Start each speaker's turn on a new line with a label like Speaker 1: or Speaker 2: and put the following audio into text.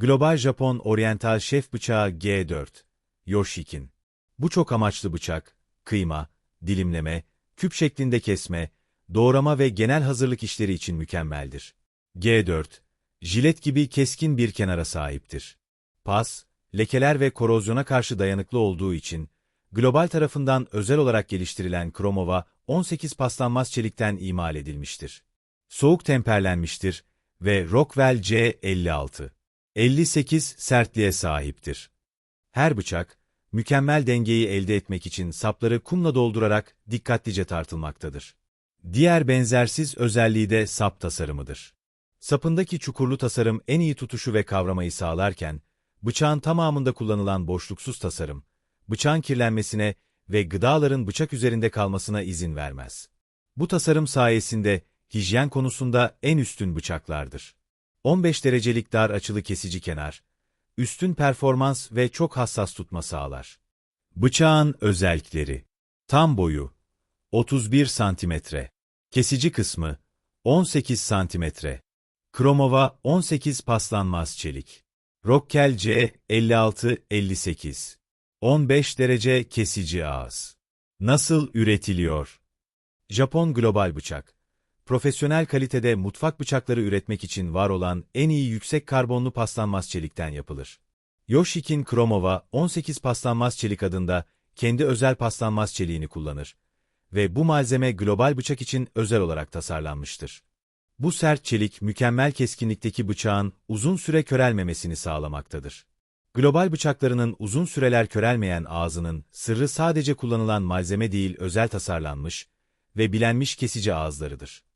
Speaker 1: Global Japon Oriental Şef Bıçağı G4 Yoshikin Bu çok amaçlı bıçak, kıyma, dilimleme, küp şeklinde kesme, doğrama ve genel hazırlık işleri için mükemmeldir. G4 Jilet gibi keskin bir kenara sahiptir. Pas, lekeler ve korozyona karşı dayanıklı olduğu için, global tarafından özel olarak geliştirilen Kromova 18 paslanmaz çelikten imal edilmiştir. Soğuk temperlenmiştir ve Rockwell C56. 58 sertliğe sahiptir. Her bıçak, mükemmel dengeyi elde etmek için sapları kumla doldurarak dikkatlice tartılmaktadır. Diğer benzersiz özelliği de sap tasarımıdır. Sapındaki çukurlu tasarım en iyi tutuşu ve kavramayı sağlarken, bıçağın tamamında kullanılan boşluksuz tasarım, bıçağın kirlenmesine ve gıdaların bıçak üzerinde kalmasına izin vermez. Bu tasarım sayesinde hijyen konusunda en üstün bıçaklardır. 15 derecelik dar açılı kesici kenar, üstün performans ve çok hassas tutma sağlar. Bıçağın özellikleri Tam boyu 31 santimetre, kesici kısmı 18 santimetre, kromova 18 paslanmaz çelik, Rockwell C 56-58, 15 derece kesici ağız. Nasıl üretiliyor? Japon Global Bıçak profesyonel kalitede mutfak bıçakları üretmek için var olan en iyi yüksek karbonlu paslanmaz çelikten yapılır. Yoshikin Kromova 18 paslanmaz çelik adında kendi özel paslanmaz çeliğini kullanır ve bu malzeme global bıçak için özel olarak tasarlanmıştır. Bu sert çelik mükemmel keskinlikteki bıçağın uzun süre körelmemesini sağlamaktadır. Global bıçaklarının uzun süreler körelmeyen ağzının sırrı sadece kullanılan malzeme değil özel tasarlanmış ve bilenmiş kesici ağızlarıdır.